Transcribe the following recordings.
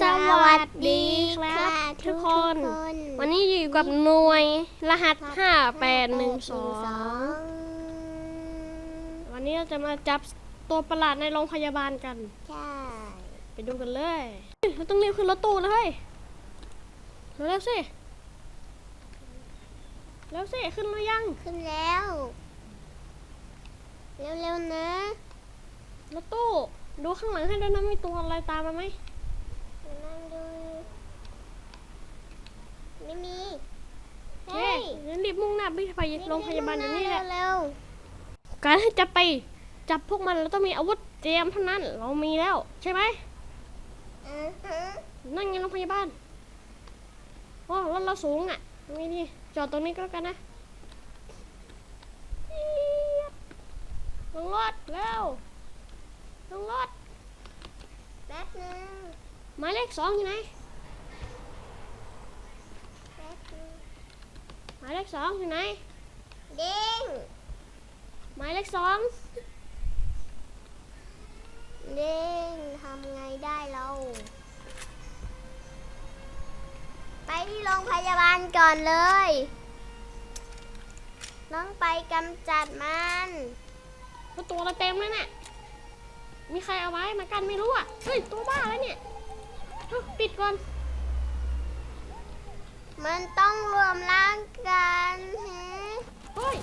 สวัสดีครับ ทุกคน วันนี้อยู่กับหน่วยรหัส 5812 วันนี้เราจะมาจับตัวประหลาดในโรงพยาบาลกัน ใช่ ไปดูกันเลยเฮ้ยเราต้องรีบขึ้นรถตู้นะเฮ้ย เร็วๆสิ เร็วสิ ขึ้นหรือยัง ขึ้นแล้ว เร็วๆนะ รถตู้ ดูข้างหลังให้ด้วยนะมีตัวอะไรตามมาไหม นั่งดู ไม่มีโอเคงั้นรีบมุ่งหน้าไปโรงพยาบาลเดี๋ยวนี้แหละเร็วการที่จะไปจับพวกมันเราต้องมีอาวุธเตรียมเท่านั้น เรามีแล้ว ใช่ไหมๆอือฮะนั่งยังโรงพยาบาลโอ้รถเราสูงอะนี่นี่จอดตรงนี้ก็แล้วกันนะเอี๊ยดลงรถเร็วลงรถแป๊บนึงหมายเลขสองอยู่ไหน แป๊บนึง หมายเลขสองอยู่ไหน เด้งหมายเลขสองเด้งทำไงได้เรา ไปที่โรงพยาบาลก่อนเลย ต้องไปกำจัดมันเพราะตัวเราเต็มเลยน่ะ มีใครเอาไว้มากันไม่รู้อะ เฮ้ย ตัวบ้าแล้วเนี่ยเฮ้ยปิดก่อน มันต้องรวมร่างกันฮะเฮ้ย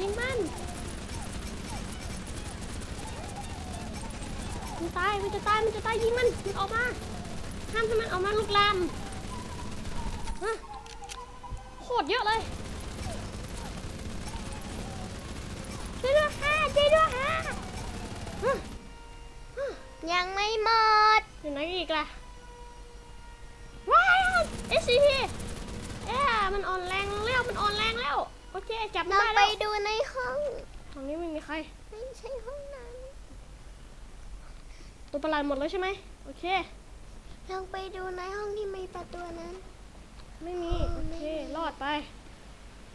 ยิงมันมันตายมันจะตายมันจะตายยิงมันมันออกมาห้ามให้มันออกมาลุกลามฮะโคตรเยอะเลยช่วยด้วยค่ะช่วยด้วยค่ะฮะยังไม่หมดอยู่ไหนอีกล่ะว้าว SCP เอ๊ะมันอ่อนแรงแล้ว มันอ่อนแรงแล้ว โอเค จับมันเราได้ไปแล้วดูในห้อง ตรงนี้ไม่มีใคร ไม่ใช่ห้องนั้นตัวประหลาดหมดแล้วใช่ไหมโอเคลองไปดูในห้องที่มีประตูนั้น ไม่มี โอเค รอดไป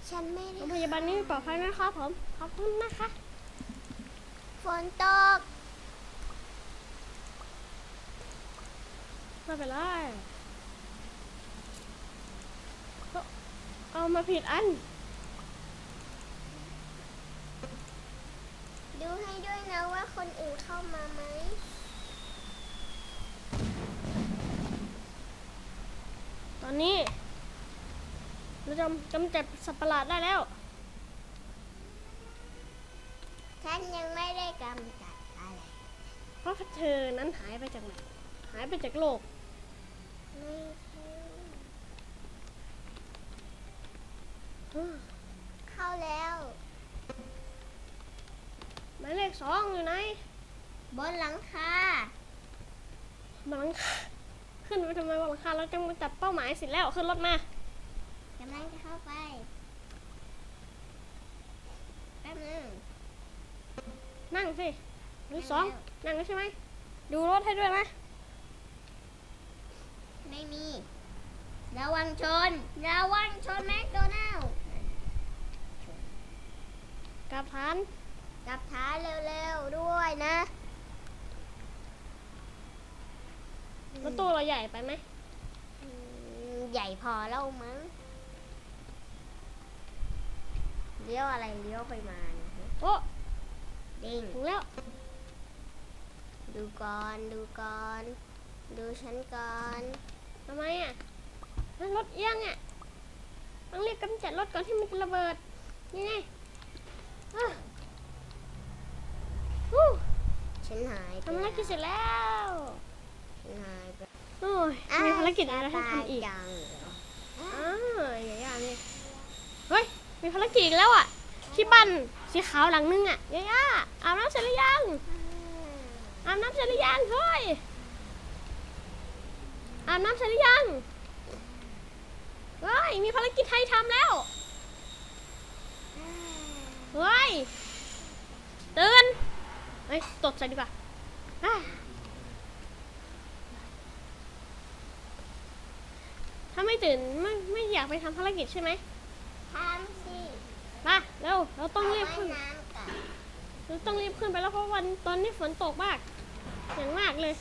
ฉันไม่โรได้งพยาบาลนี้ปลอดภัยนะครับผม ขอบคุณนะคะ ฝนตก ไม่เป็นไรเอ้า เอามาผิดอัน ดูให้ด้วยนะว่าคนอื่นเข้ามาไหม ตอนนี้เราจะกำจัดสัตว์ประหลาดได้แล้ว ฉันยังไม่ได้กำจัดอะไร เพราะเธอนั้นหายไปจากไหน หายไปจากโลก ไม่ใช่ อ้อ เข้าแล้วหมายเลขสองอยู่ไหนบนหลังคาบนหลังคาขึ้นไปทำไมบนหลังคาเราจะมาจับเป้าหมายเสร็จแล้วขึ้นรถมากำลังจะเข้าไปแป๊บนึงนั่งสิหรือสองนั่งแล้วใช่ไหมดูรถให้ด้วยนะไม่มีระวังชนระวังชนแมคโดนัลด์ กลับฐานกลับท้านเร็วๆด้วยนะรถตู้เราใหญ่ไปไหมอืมใหญ่พอแล้วมั้งเลี้ยวอะไรเลี้ยวไปมาเนี่ยฮะโอ้ดิ้งถึงแล้วดูก่อนดูก่อน ดูฉันก่อนทำไมอะนั่นรถเอียงอะต้องรีบกำจัดรถก่อนที่มันจะระเบิด นี่ไงอะฮู้ ฉันหายไปทำภารกิจเสร็จแล้วฉันหายไปโอ้ยมีภารกิจอะไรให้ทำอีกตายจังเหรออ้าวอย่าย่านี่เฮ้ย มีภารกิจอีกแล้วอะ ที่บ้านสีขาวหลังนึงอะย่าย่าอาบน้ำเสร็จหรือยังอาบน้ำเสร็จหรือยังเฮ้ยอาบน้ำเสร็จหรือยังเฮ้ย มีภารกิจให้ทำแล้วเฮ้ยตื่น เฮ้ยตดใส่ดีกว่าอะถ้าไม่ตื่นไม่ไม่อยากไปทำภารกิจใช่ไหมทำสิมาเร็วเราต้องรีบว่ายขึ้นน้ำกันเราต้องรีบขึ้นไปแล้วเพราะวันตอนนี้ฝนตกมาก อย่างมากเลย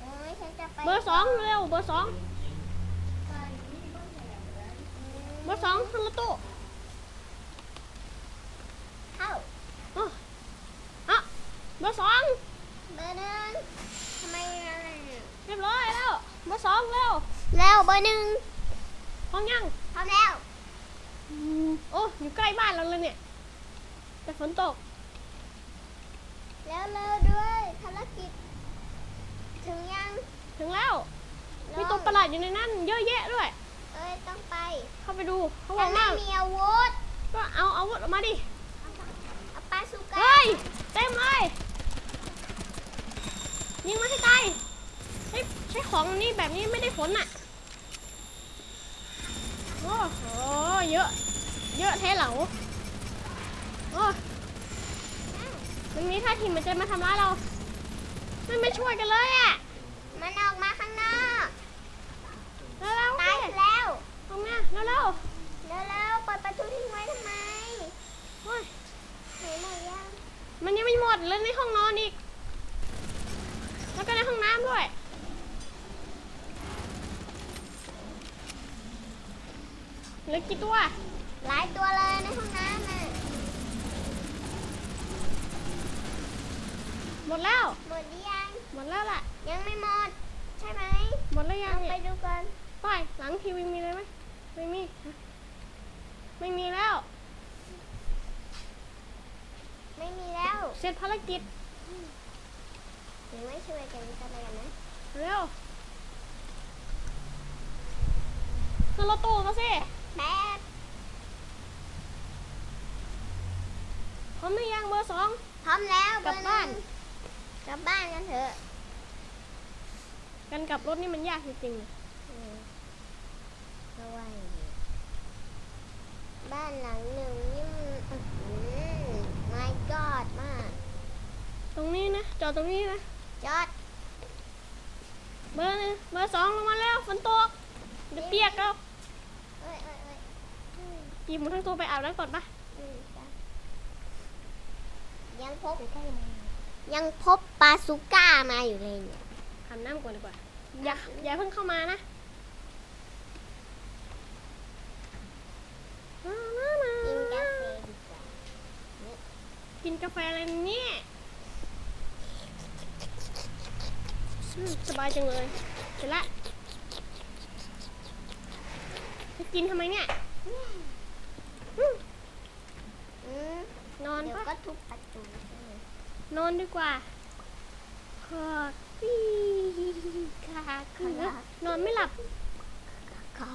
โอ้ยฉันจะไปเบอร์สองเร็วเบอร์สองเบอร์สองขึ้นรถตู้ เข้า อ๋ออะ เบอร์สองเบอร์หนึ่งทำไมอะไรเนี่ยเรียบร้อยแล้ว เบอร์สองเร็วแล้วเบอร์หนึ่งพร้อมยังพร้อมแล้วอืมโอ้อยู่ใกล้บ้านเราเลยเนี่ย แต่ฝนตก แล้วเร็วด้วยภารกิจ ถึงยังถึงแล้วมีตัวประหลาดอยู่ในนั้นเยอะแยะด้วย เอ้ยต้องไป เข้าไปดูเขาบถ้าอกไม่ว่ามีอาวุธก็เอาอาวุธออกมาดิเอาปลาสุก้าเฮ้ยเต็มเลย ยิงมาให้ตายเฮ้ยใช้ของนี่แบบนี้ไม่ได้ผลอะโอ้โหเยอะ เยอะแท้เหลาโอ้มันมีท่าทีเหมันจะมาทำร้ายเราไม่ไม่ช่วยกันเลยอะ มันออกมาข้างนอกเร็วๆตายสิแล้วตรงเนี้ยเร็วเร็วๆเปิดประตูทิ้งไว้ทำไมๆโอ้ยไหนหมดยังมันยังไม่หมดเลยในห้องนอนอีกแล้ว ก็ในห้องน้ำด้วย เหลือกี่ตัว หลายตัวเลยในห้องน้ำน่ะหมดแล้ว หมดหรือยัง หมดแล้วล่ะ ยังไม่หมด ใช่ไหมหมดแล้วยัลงองไปเนี่ยดูกันไปหลังทีวีมีเลยไหมไม่มีฮะไม่มีแล้ว ไม่มีแล้ว เสร็จภารกิจ หรือไม่ช่วยกันก็แล้วกันนะเร็วขึ้นรถตู้มาสิแป๊บพร้อมหรือยังเบอร์สอง พร้อมแล้วกลับบ้านเอร์หงกลับบ้านกันเถอะกันกลับรถนี่มันยากจริงๆอืมเพราะว่าอย่างนี้บ้านหลังหนึ่งนี่มันอื้อหือ my god มากตรงนี้นะจอดตรงนี้นะ จอดเบอร์หนึ่งเบอร์สองลงมาแล้วฝนตกเดี๋ยวเปียกแล้วเอ้ยเอ้ยเอ้ยอืมหยิบหมดทั้งตัวไปอาบน้ำก่อนปะอืมจ้ะยังพบยังพบปลาซูก้ามาอยู่เลยเนี่ย อาบน้ำก่อนดีกว่าอย่าอย่าเพิ่งเข้ามานะมามามากินกาแฟดีกว่า กินกาแฟอะไรเนี่ยอืม สบายจังเลยเสร็จละจะกินทำไมเนี่ยอืมอืมนอนเดี๋ยวปะก็ทุบประตูใช่ไหมนอนดีกว่าขอปีค่ะคือนอนไม่หลับก็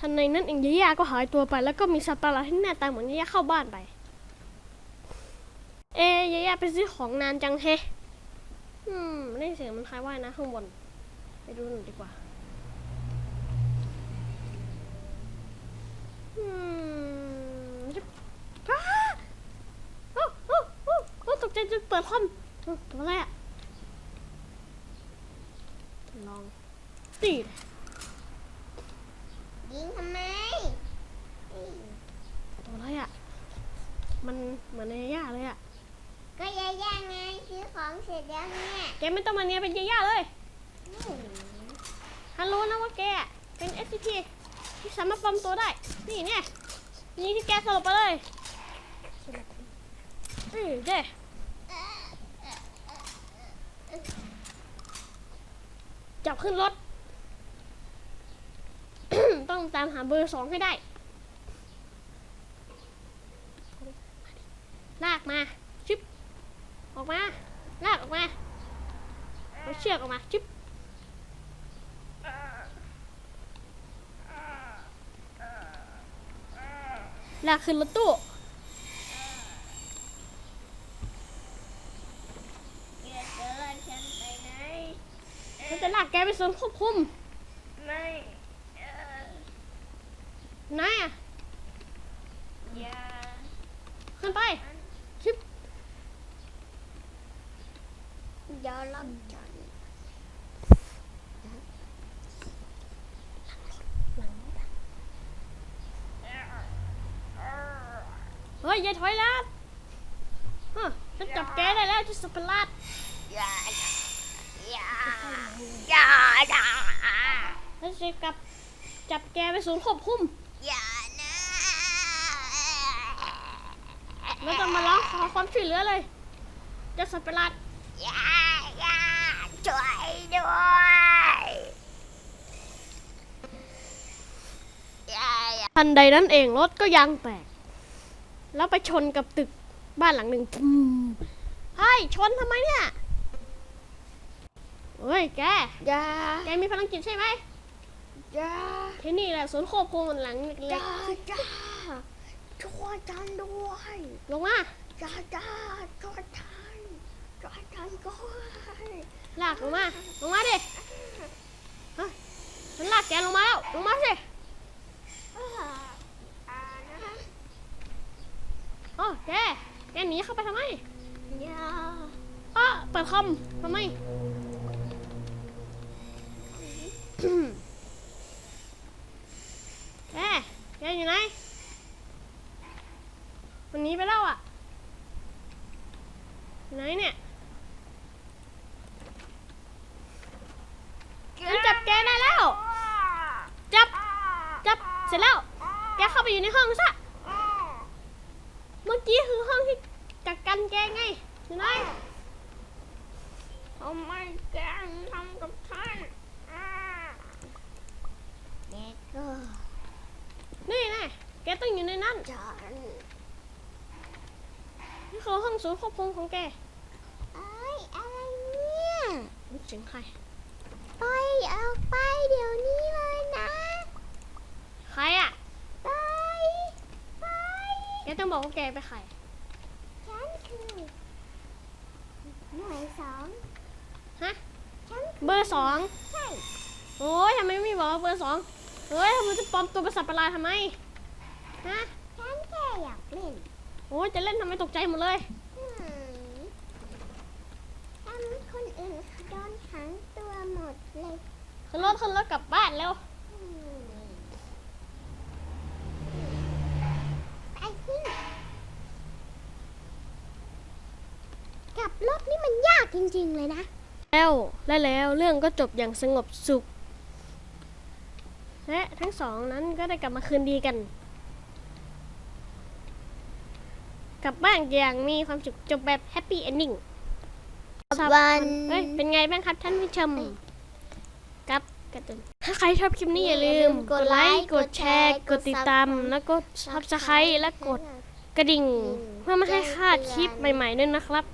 ทันในนั้นเองยายาก็หายตัวไป แล้วก็มีสัตว์ประหลาดที่หน้าตาเหมือนยายาเข้าบ้านไป เอะยายาไปซื้อของนานจังแฮะ อืมได้ยินเสียงมันคล้ายว่ายนะข้างบน ไปดูหน่อยดีกว่า อืมจิ๊บอ้าโอ้โอ้โอ้โอ้ตกใจจนเปิดคอมอืมตัวอะไรอะลองตีดยิงทำไมอืมตัวอะไรอะมันเหมือนในย่าเลยอะก็ยายาไง ซื้อของเสร็จแล้วเนี่ยแกไม่ต้องมาเนียเป็นย่าๆเลยฮัลโหลนะว่าแกเป็น SCP ที่สามารถปลอมตัวได้ นี่เนี่ยนี่ที่แกสลบไปเลยอือเด้จับขึ้นรถ ต้องตามหาเบอร์สองให้ได้ ลากมา ชิบ ออกมา ลากออกมาเอาเชือกออกมาชิบลากขึ้นรถตู้ฉันไปไหนมันจะลากแกไปศูนควบคุม ไม่เออไหนอะอย่าขึ้นไปชิบเดี๋ยวเราจอด เฮ้ยย่าถอยแล้วฮะฉันจับแกได้แล้วที่สตว์ประหลาดอย่าอย่าอย่าด่าแล้วจะกลับจับแกไปศูนย์ควบคุมอย่านะแล้วจะมาร้องขอความช่วยเหลือเลยจะสัตว์ประหลาดอย่าอย่าช่วยด้วยอย่าอย่าทันใดนั้นเองรถก็ยางแตก แล้วไปชนกับตึกบ้านหลังหนึ่งปุ้มเฮ้ยชนทำไมเนี่ยเฮ้ยแกอย่าแกมีพลังจิตใช่ไหมอย่าที่นี่แหละศูนย์ควบคุมหลังอเล็กย่าอย่าช่วยฉันด้วยๆลงมาอย่าอย่าช่วยฉันช่วยฉันด้วยลากลงมาลงมาดิเฮ้ยฉันลากแกลงมาแล้วลงมาสิ อ่าอ่านะ อ๋อแก แกหนีเข้าไปทำไมอย่าอ้อเปิดคอมทำไมแกแกอยู่ไหนวันนี้ไปแล้วอะอยู่ไหนเนี่ยฉันจับแกได้แล้ว จับ จับ เสร็จแล้ว แกเข้าไปอยู่ในห้องซะ เมื่อกี้คือห้องที่กักกันแกไงอยู่ไหน ทำไมแกทำกับฉันอ่าแกก็ นี่ไงแกต้ องอยู่ในนั้นฉันนี่คือห้องศูนย์ควบคุมของแกเอ้ยอะไรเนี่ยนี่เสียงใครไปเอาไปเดี๋ยวนี้เลยนะใครอะไปไปแกต้องบอกว่าแกไปนใครฉันคือหน่วยสองฮะฉันเบอร์สองใช่ โอ้ยทำไมไม่บอกว่าเบอร์สองเฮ้ยมันจะปลอมตัวเป็นสัตว์ประหลาดทำไม ฮะฉันแค่อยากเล่นโอ้ยจะเล่นทำไมตกใจหมดเลย อืมทำคนอื่นโดนขังตัวหมดเลยขึ้นรถขึ้นรถกลับบ้านแล้ว อืมไปขึ้นกลับรถนี่มันยากจริงๆเลยนะ แล้วและแล้วเรื่องก็จบอย่างสงบสุข และทั้งสองนั้นก็ได้กลับมาคืนดีกัน กลับบ้านอย่างมีความสุขจบแบบแฮปปี้เอนดิ้งวันเฮ้ยเป็นไงบ้างครับท่านผู้ชมกับการ์ตูนถ้าใครชอบคลิปนี้อย่าลืม กดไลค์กดแชร์ กดติดตามแล้วก็ซับสไครต์และกดกระดิ่ง เพื่อไม่ให้พลาดคลิปใหม่ๆด้วยนะครับ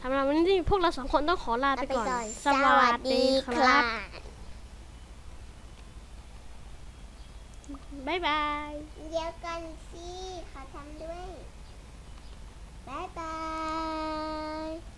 สำหรับวันนี้พวกเราสองคนต้องขอลาไปก่อน สวัสดีครับบ๊ายบาย เดี๋ยวกันสิขอทำด้วย 拜拜。